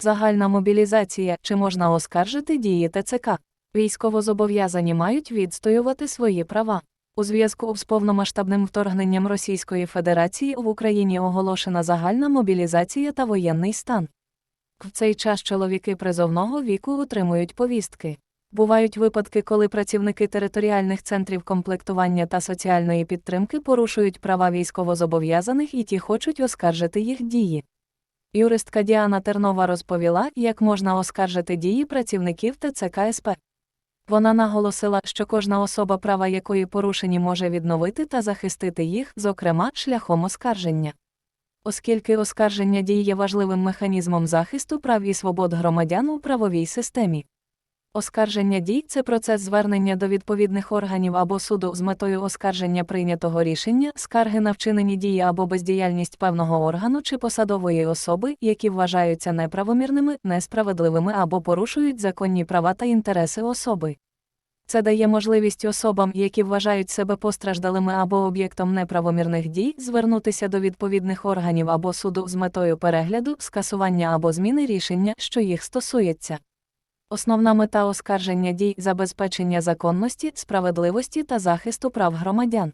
Загальна мобілізація чи можна оскаржити дії ТЦК. Військовозобов'язані мають відстоювати свої права. У зв'язку з повномасштабним вторгненням Російської Федерації в Україні оголошена загальна мобілізація та воєнний стан. В цей час чоловіки призовного віку отримують повістки. Бувають випадки, коли працівники територіальних центрів комплектування та соціальної підтримки порушують права військовозобов'язаних і ті хочуть оскаржити їх дії. Юристка Діана Тернова розповіла, як можна оскаржити дії працівників ТЦК СП. Вона наголосила, що кожна особа, права якої порушені, може відновити та захистити їх, зокрема, шляхом оскарження. Оскільки оскарження дій є важливим механізмом захисту прав і свобод громадян у правовій системі. Оскарження дій це процес звернення до відповідних органів або суду з метою оскарження прийнятого рішення, скарги на вчинені дії або бездіяльність певного органу чи посадової особи, які вважаються неправомірними, несправедливими або порушують законні права та інтереси особи. Це дає можливість особам, які вважають себе постраждалими або об'єктом неправомірних дій, звернутися до відповідних органів або суду з метою перегляду, скасування або зміни рішення, що їх стосується. Основна мета оскарження дій забезпечення законності, справедливості та захисту прав громадян.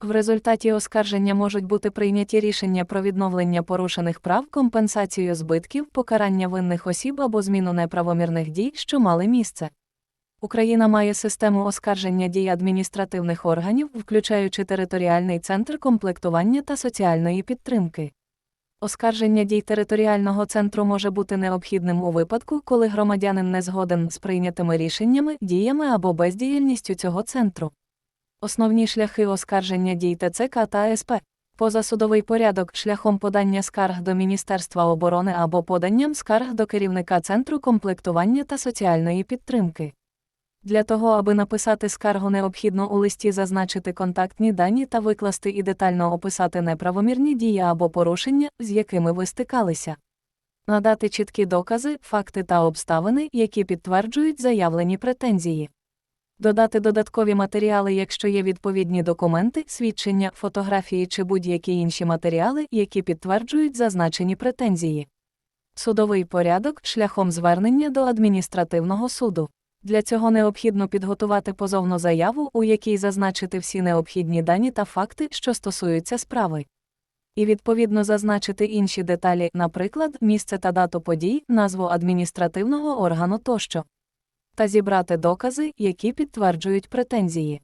В результаті оскарження можуть бути прийняті рішення про відновлення порушених прав, компенсацію збитків, покарання винних осіб або зміну неправомірних дій, що мали місце. Україна має систему оскарження дій адміністративних органів, включаючи територіальний центр комплектування та соціальної підтримки. Оскарження дій територіального центру може бути необхідним у випадку, коли громадянин не згоден з прийнятими рішеннями, діями або бездіяльністю цього центру. Основні шляхи оскарження дій ТЦК та СП. Позасудовий порядок шляхом подання скарг до Міністерства оборони або поданням скарг до керівника Центру комплектування та соціальної підтримки. Для того, аби написати скаргу, необхідно у листі зазначити контактні дані та викласти і детально описати неправомірні дії або порушення, з якими ви стикалися. Надати чіткі докази, факти та обставини, які підтверджують заявлені претензії. Додати додаткові матеріали, якщо є відповідні документи, свідчення, фотографії чи будь-які інші матеріали, які підтверджують зазначені претензії. Судовий порядок шляхом звернення до адміністративного суду. Для цього необхідно підготувати позовну заяву, у якій зазначити всі необхідні дані та факти, що стосуються справи. І відповідно зазначити інші деталі, наприклад, місце та дату подій, назву адміністративного органу тощо. Та зібрати докази, які підтверджують претензії.